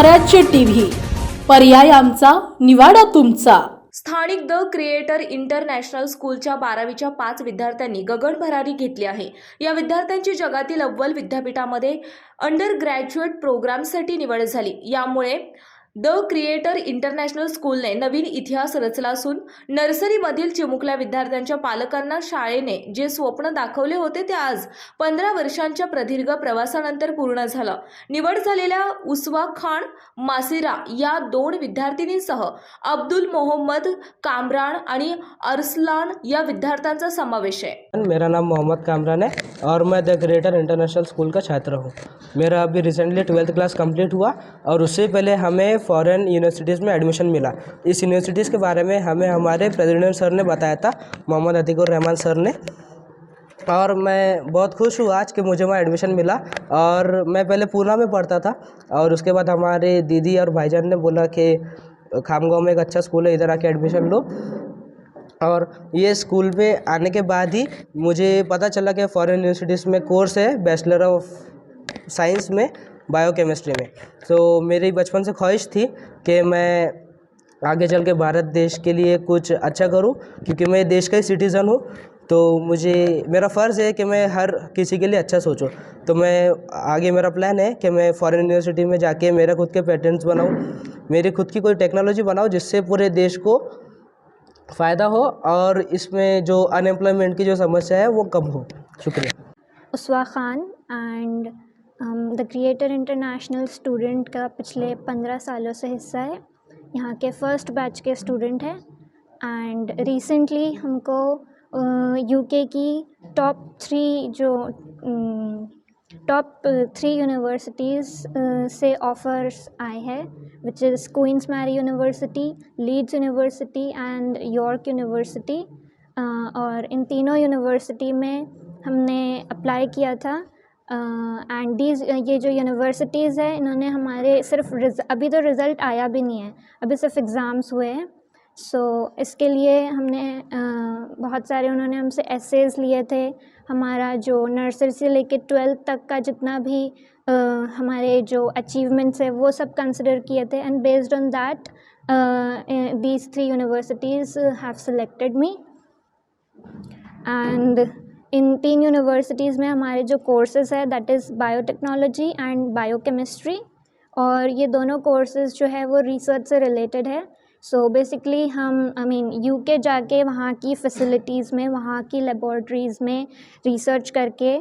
स्वराज्य टीव्ही. पर्याय आमचा निवाडा तुमचा. स्थानिक द क्रिएटर इंटरनॅशनल स्कूलच्या बारावीच्या पाच विद्यार्थ्यांनी गगन भरारी घेतली आहे. या विद्यार्थ्यांची जगातील अव्वल विद्यापीठामध्ये अंडर ग्रॅज्युएट प्रोग्रामसाठी निवड झाली. यामुळे द क्रिएटर इंटरनॅशनल स्कूलने नवीन इतिहास रचला असून नर्सरीमधील चिमुकल्या विद्यार्थ्यांच्या पालकांना शाळेने जे स्वप्न दाखवले होते ते आज पंधरा वर्षांच्या प्रदीर्घ प्रवासानंतर पूर्ण झालं. निवड झालेल्या उस्वा खान मासिरा या दोन विद्यार्थिनींसह अब्दुल मोहम्मद कामरान आणि अरसलान या विद्यार्थ्यांचा समावेश आहे. मेरा नाम मोहम्मद कामरान है और मैं द ग्रेटर इंटरनेशनल स्कूल का छात्र हूँ। मेरा अभी रिसेंटली ट्वेल्थ क्लास कंप्लीट हुआ और उससे पहले हमें फॉरेन यूनिवर्सिटीज़ में एडमिशन मिला। इस यूनिवर्सिटीज़ के बारे में हमें हमारे प्रेसिडेंट सर ने बताया था, मोहम्मद अतीकुर रहमान सर ने। और मैं बहुत खुश हूँ आज कि मुझे वहाँ एडमिशन मिला और मैं पहले पूना में पढ़ता था और उसके बाद हमारे दीदी और भाईजान ने बोला कि खामगांव में एक अच्छा स्कूल है, इधर आके एडमिशन लो। और ये स्कूल में आने के बाद ही मुझे पता चला कि फॉरेन यूनिवर्सिटीज़ में कोर्स है बैचलर ऑफ़ साइंस में। बायोकेमिस्ट्री में। तो मेरी बचपन से ख्वाहिश थी कि मैं आगे चल के भारत देश के लिए कुछ अच्छा करूँ, क्योंकि मैं देश का ही सिटीज़न हूँ। तो मुझे, मेरा फ़र्ज़ है कि मैं हर किसी के लिए अच्छा सोचूं। तो मैं, आगे मेरा प्लान है कि मैं फॉरेन यूनिवर्सिटी में जाके मेरा खुद के पेटेंट्स बनाऊँ, मेरी खुद की कोई टेक्नोलॉजी बनाऊँ, जिससे पूरे देश को फ़ायदा हो और इसमें जो अनएम्प्लॉयमेंट की जो समस्या है, वो कम हो। शुक्रिया। Uswa Khan and the creator international student का पिछले पंद्रह सालों से हिस्सा है। यहाँ के फ़र्स्ट बैच के स्टूडेंट हैं। एंड रिसेंटली हमको यूके की टॉप थ्री जो टॉप थ्री यूनिवर्सिटीज़ से ऑफ़र्स आए हैं which is Queen's Mary university Leeds university and York university और इन तीनों यूनिवर्सिटी में हमने अप्लाई किया था। एंड दीज ये जो यूनिवर्सिटीज़ है इन्होंने हमारे सिर्फ़ अभी तो रिज़ल्ट आया भी नहीं है। अभी सिर्फ़ एग्ज़ाम्स हुए हैं। सो so, इसके लिए हमने अ, बहुत सारे उन्होंने हमसे एसेज लिए थे। हमारा जो नर्सरी से लेकर ट्वेल्थ तक का जितना भी अ, हमारे जो अचीवमेंट्स है वो सब कंसिडर किए थे। And based on that these three universities have selected me and इन तीन यूनिवर्सिटीज़ में हमारे जो कोर्सेज़ है that is biotechnology and biochemistry और ये दोनों कोर्सेज़ जो है, वो रिसर्च से रिलेटेड है। सो so बेसिकली हम आई मीन यूके जाके वहाँ की फैसिलिटीज़ में, वहाँ की लेबॉर्ट्रीज़ में रिसर्च करके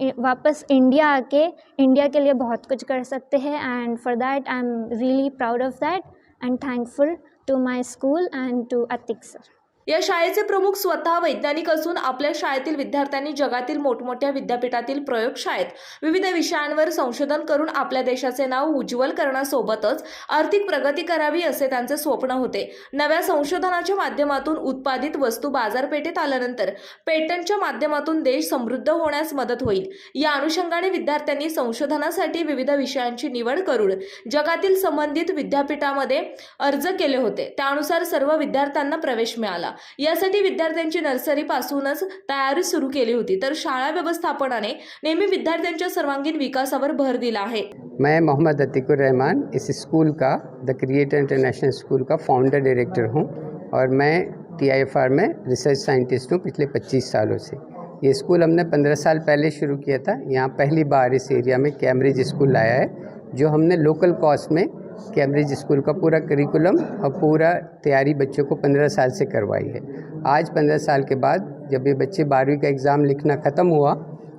इ- वापस इंडिया आके इंडिया के लिए बहुत कुछ कर सकते हैं। And for that I am really proud of that and thankful to my school and to Atiq sir या शाळेचे प्रमुख स्वतः वैज्ञानिक असून आपल्या शाळेतील विद्यार्थ्यांनी जगातील मोठमोठ्या विद्यापीठातील प्रयोगशाळेत विविध विषयांवर संशोधन करून आपल्या देशाचे नाव उज्ज्वल करण्यासोबतच आर्थिक प्रगती करावी असे त्यांचे स्वप्न होते. नव्या संशोधनाच्या माध्यमातून उत्पादित वस्तू बाजारपेठेत आल्यानंतर पेटंटच्या माध्यमातून देश समृद्ध होण्यास मदत होईल. या अनुषंगाने विद्यार्थ्यांनी संशोधनासाठी विविध विषयांची निवड करून जगातील संबंधित विद्यापीठामध्ये अर्ज केले होते. त्यानुसार सर्व विद्यार्थ्यांना प्रवेश मिळाला. यासाठी विद्यार्थ्यांची नर्सरीपासूनच तयारी सुरू केली होती. तर शाळा व्यवस्थापनाने नेहमी विद्यार्थ्यांच्या सर्वांगीण विकासावर भर दिला आहे. मैं मोहम्मद अतीकुर रहमान, इस स्कूल का, द क्रिएटर इंटरनेशनल स्कूल का फाउंडर डायरेक्टर हूँ और मैं टीआईएफआर में रिसर्च साइंटिस्ट हूँ पिछले 25 सालों से। ये स्कूल हमने 15 साल पहले शुरू किया था। यहाँ पहली बार इस एरिया में कैम्ब्रिज स्कूल लाया है, जो हमने लोकल कॉस्ट में कैम्ब्रिज स्कूल का पूरा करिकुलम और पूरा तैयारी बच्चों को 15 साल से करवाई है। आज 15 साल के बाद जब ये बच्चे बारहवीं का एग्ज़ाम लिखना ख़त्म हुआ,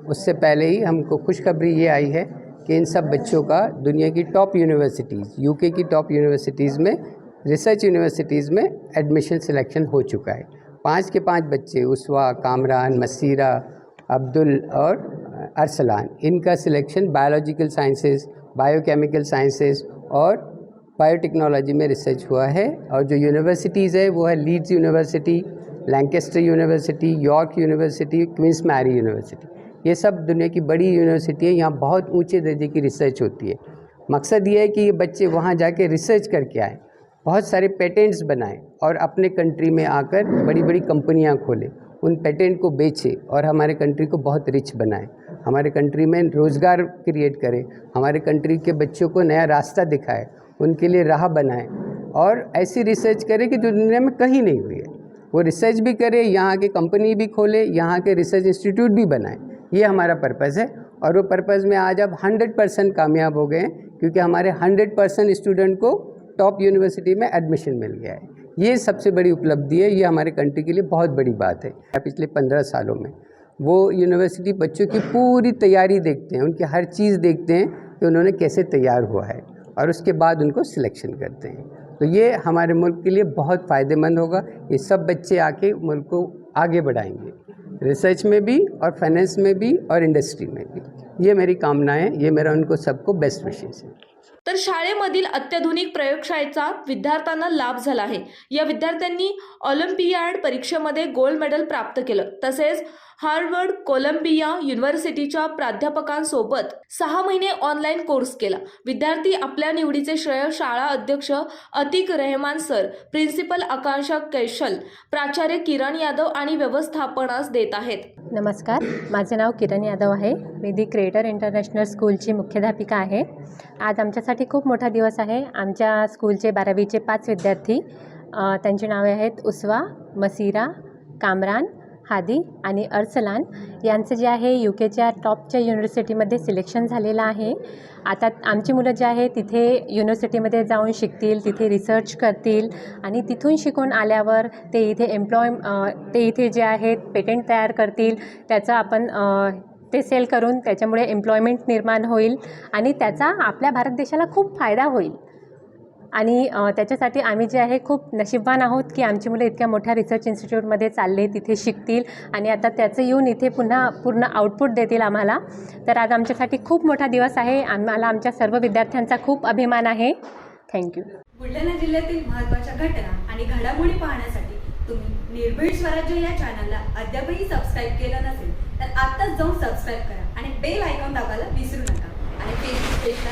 उससे पहले ही हमको खुशखबरी ये आई है कि इन सब बच्चों का दुनिया की टॉप यूनिवर्सिटीज़ यूके की टॉप यूनिवर्सिटीज़ में रिसर्च यूनिवर्सिटीज़ में एडमिशन सिलेक्शन हो चुका है। पाँच के पाँच बच्चे, उसवा, कामरान, मसीरा, अब्दुल और अरसलान। इनका selection biological sciences biochemical sciences और बायोटेक्नोलॉजी में रिसर्च हुआ है। और जो यूनिवर्सिटीज़ है, वो है Leeds university Lancaster university York university Queen's Mary university ये सब दुनिया की बड़ी यूनिवर्सिटी है। यहाँ बहुत ऊँचे दर्जे की रिसर्च होती है। मकसद ये है कि ये बच्चे वहाँ जाके रिसर्च करके आएँ, बहुत सारे पेटेंट्स बनाएँ और अपने कंट्री में आकर बड़ी बड़ी कंपनियाँ खोलें, उन पेटेंट को बेचें और हमारे कंट्री को बहुत रिच बनाएँ। हमारे कंट्री में रोज़गार क्रिएट करें, हमारे कंट्री के बच्चों को नया रास्ता दिखाए, उनके लिए राह बनाए और ऐसी रिसर्च करें कि जो दुनिया में कहीं नहीं हुई है। वो रिसर्च भी करे, यहाँ की कंपनी भी खोले, यहाँ के रिसर्च इंस्टीट्यूट भी बनाए। ये हमारा पर्पज़ है और वो पर्पज़ में आज अब हंड्रेड परसेंट कामयाब हो गए हैं क्योंकि हमारे हंड्रेड परसेंट स्टूडेंट को टॉप यूनिवर्सिटी में एडमिशन मिल गया है। ये सबसे बड़ी उपलब्धि है, ये हमारे कंट्री के लिए बहुत बड़ी बात है। पिछले पंद्रह सालों में वो यूनिवर्सिटी बच्चों की पूरी तैयारी देखते हैं, उनकी हर चीज़ देखते हैं कि उन्होंने कैसे तैयार हुआ है और उसके बाद उनको सिलेक्शन करते हैं। तो ये हमारे मुल्क के लिए बहुत फ़ायदेमंद होगा। ये सब बच्चे आके मुल्क को आगे बढ़ाएँगे। रिसर्च में भी और फाइनेंस में भी और इंडस्ट्री में भी। ये मेरी कामनाएँ ये मेरा उनको सबको बेस्ट विशेष है। तर शाळेमधील अत्याधुनिक प्रयोगशाळेचा विद्यार्थ्यांना लाभ झाला आहे. या विद्यार्थ्यांनी ऑलिम्पियाड परीक्षेमध्ये गोल्ड मेडल प्राप्त केलं. तसेच हार्वर्ड कोलंबिया युनिव्हर्सिटीच्या प्राध्यापकांसोबत सहा महिने ऑनलाईन कोर्स केला. विद्यार्थी आपल्या निवडीचे श्रेय शाळा अध्यक्ष अतिक रेहमान सर प्रिन्सिपल आकांक्षा कैशल प्राचार्य किरण यादव आणि व्यवस्थापनास देत आहेत. नमस्कार. माझं नाव किरण यादव आहे. मी दी क्रिएटर इंटरनॅशनल स्कूलची मुख्याध्यापिका आहे. आज आमच्यासाठी खूप मोठा दिवस आहे. आमच्या स्कूलचे बारावीचे पाच विद्यार्थी त्यांची नावे आहेत उस्वा मसिरा कामरान हादी आणि अर्सलान यांचं जे आहे यू केच्या टॉपच्या युनिव्हर्सिटीमध्ये सिलेक्शन झालेलं आहे. आता आमची मुलं जे आहे तिथे युनिव्हर्सिटीमध्ये जाऊन शिकतील तिथे रिसर्च करतील आणि तिथून शिकून आल्यावर ते इथे एम्प्लॉय ते इथे जे आहेत पेटंट तयार करतील त्याचं आपण ते सेल करून त्याच्यामुळे एम्प्लॉयमेंट निर्माण होईल आणि त्याचा आपल्या भारत देशाला खूप फायदा होईल. आणि त्याच्यासाठी आम्ही जे आहे खूप नशीबवान आहोत की आमची मुलं इतक्या मोठ्या रिसर्च इन्स्टिट्यूटमध्ये चालले तिथे शिकतील आणि आता त्याचं येऊन इथे पुन्हा पूर्ण आउटपुट देतील आम्हाला. तर आज आमच्यासाठी खूप मोठा दिवस आहे. आम्हाला आमच्या सर्व विद्यार्थ्यांचा खूप अभिमान आहे. थँक्यू बुलढाणा जिल्ह्यातील महत्त्वाच्या घटना आणि घडामोडी पाहण्यासाठी तुम्ही निर्भीड स्वराज्य या चॅनलला अद्यापही सबस्क्राईब केलं नसेल तर आत्ताच जाऊन सबस्क्राईब करा आणि बेल आयकॉन दाबायला विसरू नका. आणि फेसबुक पेजला